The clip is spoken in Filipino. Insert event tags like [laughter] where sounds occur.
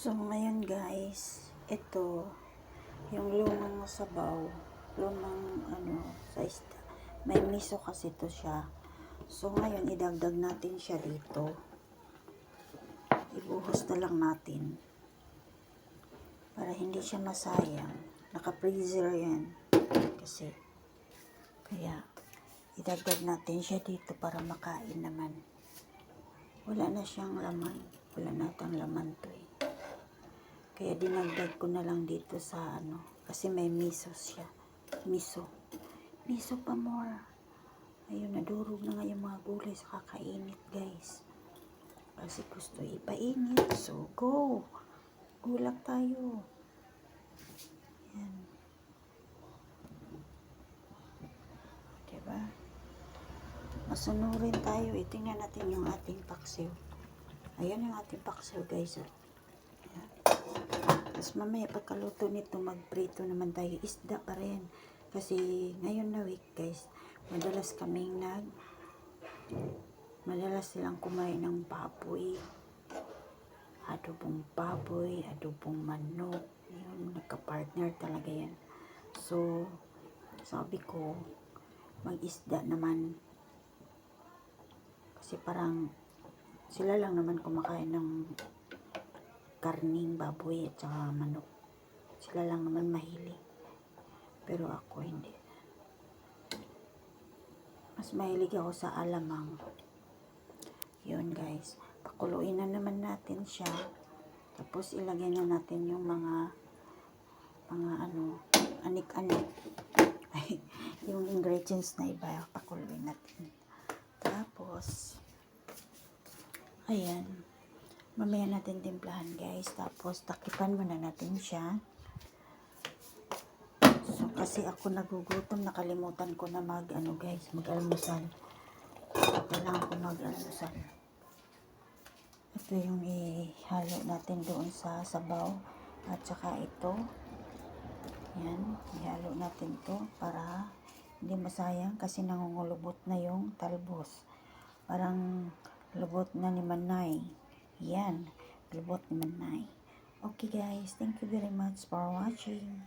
So, ngayon guys, ito, yung lumang sabaw, lumang ano, sa isda. May miso kasi to siya. So, ngayon, idagdag natin siya dito. Ibuhos na lang natin. Para hindi siya masayang. Naka-freezer yan. Kasi, kaya, idagdag natin siya dito para makain naman. Wala na siyang laman. Wala na tang laman to eh. Kaya dinagdag ko na lang dito sa ano. Kasi may miso siya. Miso. Miso pa more. Ayun, nadurog na nga yung mga gulay sa kakainit guys. Kasi gusto ipainit. So, go! Gulak tayo. Yan. Diba? Masunurin tayo. Itingnan natin yung ating paksiw. Ayan yung ating paksiw guys. Oh. Tapos mamaya pagkaluto nito, magprito naman tayo. Isda pa rin. Kasi ngayon na week guys, madalas kaming nag madalas silang kumain ng baboy. Adobong baboy, adobong manok. Yun, nagka-partner talaga yan. So, sabi ko, mag-isda naman. Kasi parang sila lang naman kumakain ng karning baboy at saka manok. Sila lang naman mahilig. Pero ako hindi. Mas mahilig ako sa alamang. Yun guys. Pakuluin na naman natin siya. Tapos ilagay na natin yung mga mga ano, anik-anik. [laughs] Yung ingredients na iba. Pakuluin natin. Tapos, ayan. Mamaya natin timplahan guys. Tapos, takipan muna natin siya. So, kasi ako nagugutom, nakalimutan ko na mag, ano guys, mag-almusal. Kailangan ko mag-almusal. Ito yung ihalo natin doon sa sabaw. At saka ito. Yan, ihalo natin to para hindi masayang kasi nangungulubot na yung talbos. Parang lubot na ni Manay. Yan, lubot ni Manay. Okay guys, thank you very much for watching.